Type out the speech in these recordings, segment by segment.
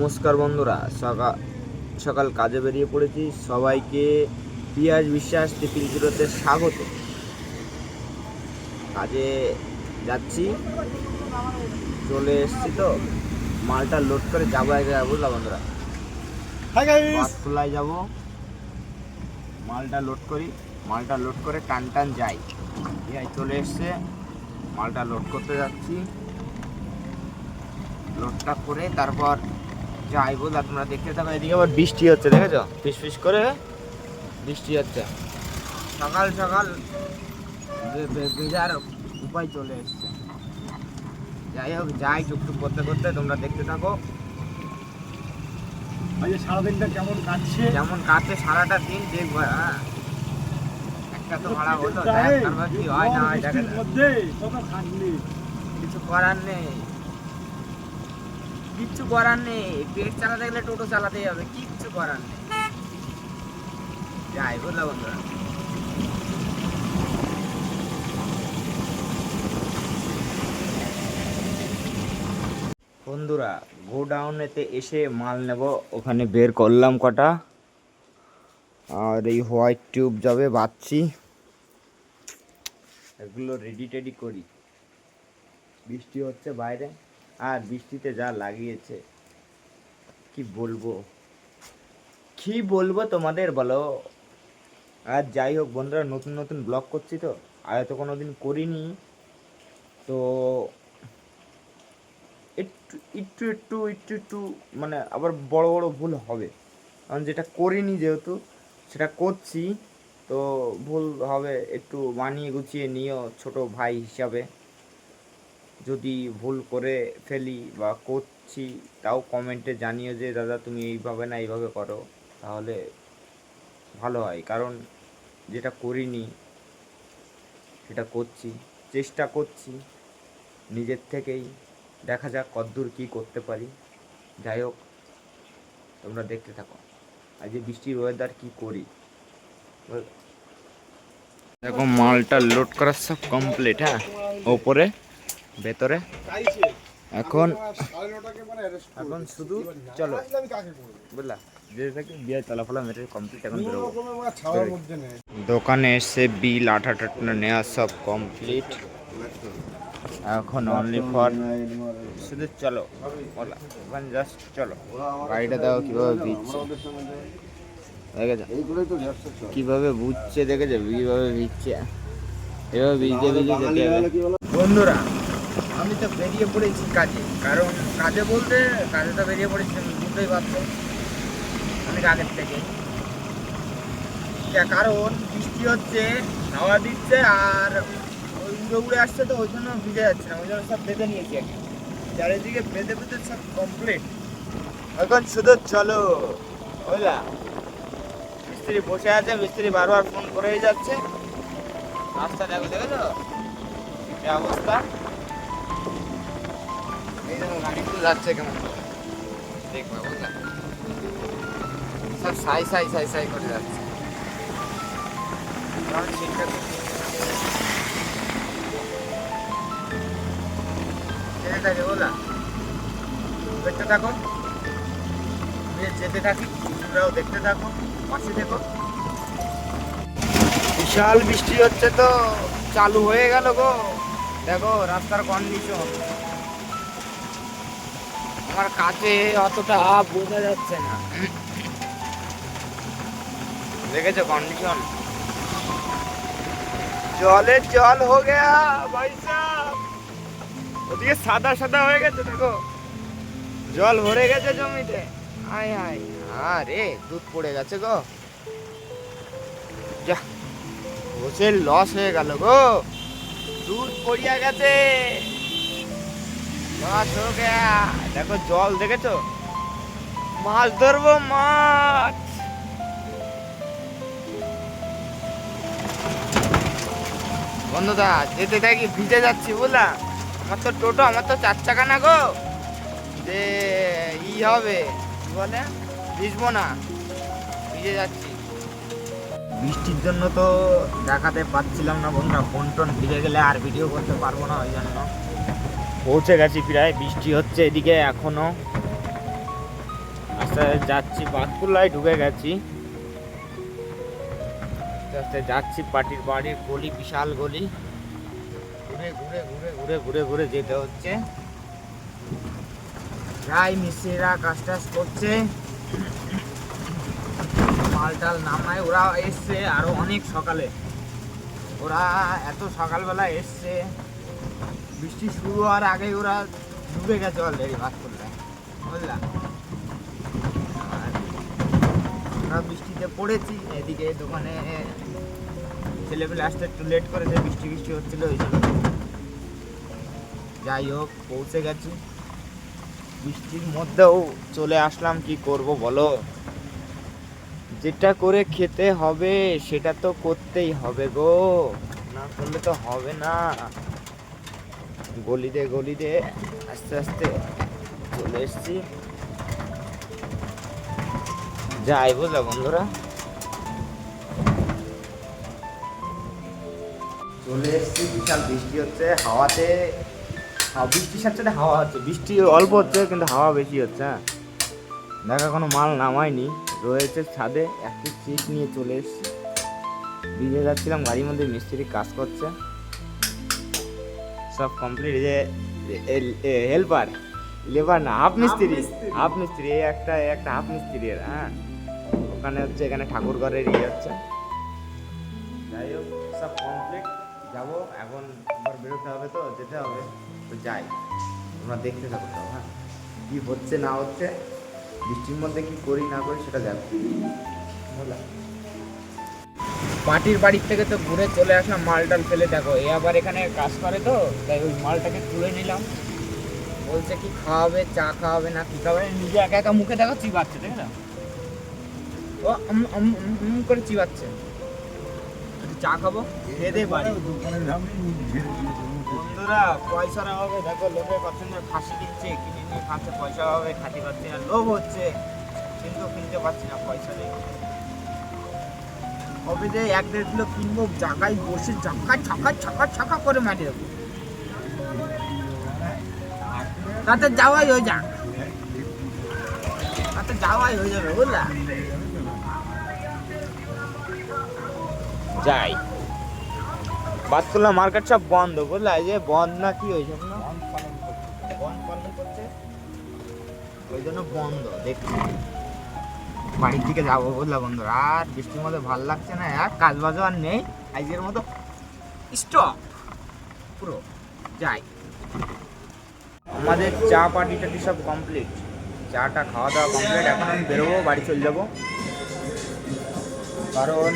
নমস্কার বন্ধুরা সকাল সকাল কাজে বেরিয়ে পড়েছি। সবাইকে পিয়াজ বিশ্বাস টিফিন জিরোতে স্বাগত। কাজে যাচ্ছি। চলে এসছি তো মালটা লোড করে যাব এক জায়গায় বুঝলা বন্ধুরা? পাঁচতলায় যাব। মালটা লোড করি। মালটা লোড করে টান টান যাই। চলে এসছে। মালটা লোড করতে যাচ্ছি। লোডটা করে তারপর যাই বল তোমরা দেখতে থাকো এদিকে আবার বৃষ্টি হচ্ছে দেখেছ? ফিস ফিস করে বৃষ্টি হচ্ছে। সকাল সকাল বেজার উপায় চলে এসছে। যাই হোক যাই টুকটুক করতে করতে তোমরা দেখতে থাকো। সারাদিনটা কেমন কাটছে? যেমন কাটে সারাটা দিন দেখব হ্যাঁ। একটা তো ভাড়া হলো তারপর কি হয় না হয় দেখা মধ্যে কিছু করার নেই। কিচ্ছু করার নেই। পেট চালাতে গেলে টোটো চালাতেই হবে, কিচ্ছু করার নেই। যাই, বুঝলা বন্ধুরা? বন্ধুরা, গোডাউনেতে এসে মাল নেব। ওখানে বের করলাম কটা। আর এই হোয়াইট টিউব যাবে বাচ্ছি এগুলো রেডি টেডি করি। বৃষ্টি হচ্ছে বাইরে। আর বৃষ্টিতে যা লাগিয়েছে, কি বলব? কি বলব তোমাদের বলো? আর যাই হোক বন্ধুরা, নতুন নতুন ব্লগ করছি তো, আর তো কোনো দিন করিনি। তো একটু একটু একটু একটু একটু মানে আবার বড় বড় ভুল হবে। কারণ যেটা করিনি যেহেতু, সেটা করছি। তো ভুল হবে, একটু মানিয়ে গুছিয়ে নিও ছোট ভাই হিসাবে। যদি ভুল করে ফেলি বা করছি, তাও কমেন্টে জানিও যে, দাদা, তুমি এইভাবে না এইভাবে করো। তাহলে ভালো হয়। কারণ যেটা করিনি, সেটা করছি, চেষ্টা করছি নিজের থেকেই। দেখা যাক কদ্দূর কী করতে পারি। যাই হোক, তোমরা দেখতে থাকো। আজ যে বৃষ্টির ওয়েদার কী করি? দেখো, মালটা লোড করা সব কমপ্লিট হ্যাঁ? ওপরে। ভেতরে। এখন এখন শুধু চলো। বুঝলা? যেতে থাকি বিয়ের তলাফলা মেটের কমপ্লিট এখন দোকানে এসে বিল, আঠা নেওয়া সব কমপ্লিট এখন অনলি ফর শুধু চলো। বলা জাস্ট চলো। গাড়িটা দেখো কীভাবে ভিজছে। দেখেছ কীভাবে বুঝছে দেখেছ কীভাবে ভিজছে। এভাবে যেতে হবে। বন্ধুরা আমি তো বেরিয়ে পড়েছি কাজে। কারণ কাজে বলতে কাজে তো বেরিয়ে পড়েছি বুঝতেই পারছ। অনেক আগের থেকে। কারণ বৃষ্টি হচ্ছে, হাওয়া দিচ্ছে, আর ওই উড়ে উড়ে আসছে তো, ওই জন্য ভিজে যাচ্ছে না, ওই জন্য সব বেঁধে নিয়েছি আগে চারিদিকে বেঁধে বেঁধে সব কমপ্লিট এখন শুধু চলো। বুঝলা মিস্ত্রি বসে আছে, মিস্ত্রি বারবার ফোন করেই যাচ্ছে। রাস্তা দেখো, দেখেছ? অবস্থা? গাড়িগুলো যাচ্ছে কেমন? দেখবা সব সাই সাই সাই সাই করে যাচ্ছে। দেখতে থাকো। যেতে থাকি, তোমরাও দেখতে থাকো, পাশে থেকো বিশাল বৃষ্টি হচ্ছে তো, চালু হয়ে গেল গো। দেখো, রাস্তার কন্ডিশন আমার কাছে অতটা বোঝা যাচ্ছে না। দেখেছ কন্ডিশন জলে জল হো ভাই ওদিকে সাদা সাদা হয়ে গেছে, দেখো। জল ভরে গেছে জমিতে। আয় আয়। আরে দুধ পড়ে গেছে গো। যা লস হয়ে গেল গো। দুধ পড়িয়া গেছে। দেখো জল দেখেছ? মাছ ধরবো, মাছ! বন্ধুদা, যেতে থাকি, ভিজে যাচ্ছি বুঝলা আমার তো টোটো, আমার তো চার চাকা না গো। যে, ই হবে বলে? ভিজবো না। ভিজে যাচ্ছি। বৃষ্টির জন্য তো দেখাতে পাচ্ছিলাম না বন্ধুরা ফোন টোন ভিজে গেলে আর ভিডিও করতে পারব না, ওই জন্য। পৌঁছে গেছি প্রায়, বৃষ্টি হচ্ছে এদিকে এখনও। আস্তে আস্তে যাচ্ছি বাতকুল্লায় ঢুকে গেছি। আস্তে যাচ্ছি পাটির বাড়ির গলি, বিশাল গলি। ঘুরে ঘুরে ঘুরে ঘুরে ঘুরে ঘুরে যেতে হচ্ছে। প্রায় মিস্ত্রিরা কাজ টাজ করছে। মালটাল নামায়। ওরা এসছে আরও অনেক সকালে। ওরা এত সকালবেলা এসছে। বৃষ্টি শুরু হওয়ার আগে ওরা ডুবে গেছে অলরেডি বাস করলে বুঝলা? আর আমরা বৃষ্টিতে পড়েছি, এদিকে দোকানে ছেলেপেলে আসতে একটু লেট করেছে, বৃষ্টি বৃষ্টি হচ্ছিল ওই জন্য। যাই হোক, পৌঁছে গেছি। বৃষ্টির মধ্যেও চলে আসলাম, কি করব বলো? যেটা করে খেতে হবে, সেটা তো করতেই হবে গো। না করলে তো হবে না। গলিতে গলিতে আস্তে আস্তে চলে এসছি। যাই বুঝলা বন্ধুরা। চলে এসছি, বিশাল বৃষ্টি হচ্ছে, হাওয়াতে। হাওয়া বৃষ্টির সাথে সাথে হাওয়া হচ্ছে। বৃষ্টি অল্প হচ্ছে, কিন্তু হাওয়া বেশি হচ্ছে হ্যাঁ। দেখা কোনো মাল নামায়নি। রয়েছে ছাদে, একটি সিট নিয়ে চলে এসছি। ভিজে যাচ্ছিলাম গাড়ির মধ্যে মিস্ত্রি কাজ করছে। সব কমপ্লিট যে হেল্পার লেবার না হাফ মিস্ত্রি। হাফ মিস্ত্রি এই একটা একটা হাফ মিস্ত্রি এর হ্যাঁ? ওখানে হচ্ছে এখানে ঠাকুর ঘরের ইয়ে হচ্ছে। যাই হোক সব কমপ্লিট যাব এখন আবার বেরোতে হবে তো যেতে হবে তো যাই। তোমরা দেখতে থাকো সব, হ্যাঁ? কি হচ্ছে না হচ্ছে বৃষ্টির মধ্যে কি করি না করি সেটা যাবে বুঝলাম পাটির বাড়ির থেকে তো ঘুরে চলে আসলাম, মালটাল ফেলে। দেখো, এ আবার এখানে কাজ করে তো, তাই ওই মালটাকে তুলে নিলাম। বলছে কি, খাওয়াবে, চা খাওয়াবে, না কি খাওয়াবে? নিজে একা একা মুখে দেখো চিবাচ্ছে তাই না ও করে চিবাচ্ছে। চা খাব? খেয়ে দে বাড়ি। বন্ধুরা, পয়সার অভাবে দেখো লোকের পছন্দ খাসি কিনছে, কিনে নিয়ে খাচ্ছে পয়সা অভাবে খাতে পাচ্ছে না, লোভ হচ্ছে। কিন্তু, কিনতে পারছি না, পয়সা নেই। কবে যে এক দেড় কিলো কিনবো জায়গায় বসে চাকা ছাকা ছাকা ছাকা করে মারি দেবো তাতে যাওয়াই হয়ে যাক। তাতে যাওয়াই হয়ে যাবে, বুঝলা? যাই। বাতকুল্লা মার্কেট সব বন্ধ, বুঝলা? এই যে বন্ধ না কি হয়েছে? না বন্ধ পালন করছে? ওই জন্য বন্ধ, দেখছি। বাড়ির দিকে যাব বুঝলা বন্ধুরা। আর বৃষ্টির মধ্যে ভালো লাগছে না, আর কাজ বাজও আর নেই। আজকের মতো স্টপ পুরো, যাই। আমাদের চা পার্টি টাটি সব কমপ্লিট চাটা খাওয়া দাওয়া কমপ্লিট এখন আমি বেরোবো, বাড়ি চলে যাব। কারণ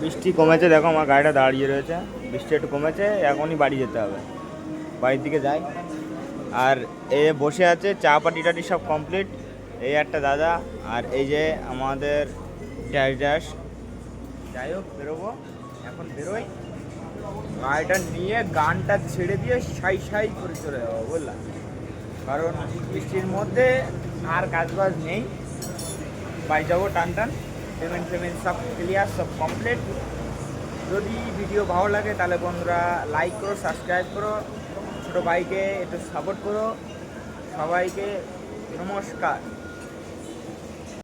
বৃষ্টি কমেছে, দেখো আমার গাড়িটা দাঁড়িয়ে রয়েছে। বৃষ্টি একটু কমেছে, এখনই বাড়ি যেতে হবে। বাড়ির দিকে যাই। আর এ বসে আছে, চা পাটি টাটি সব কমপ্লিট এই একটা দাদা আর এই যে আমাদের ড্যাশ ড্যাশ যাই হোক, বেরোবো। এখন বেরোই। গাড়িটা নিয়ে গানটা ছেড়ে দিয়ে সাই সাই করে চলে যাব বুঝলাম কারণ বৃষ্টির মধ্যে আর কাজ বাজ নেই। বাড়ি যাব টান টান। পেমেন্ট পেমেন্ট সব ক্লিয়ার সব কমপ্লিট যদি ভিডিও ভালো লাগে তাহলে বন্ধুরা লাইক করো সাবস্ক্রাইব করো। ছোটো ভাইকে একটু সাপোর্ট করো। সবাইকে নমস্কার।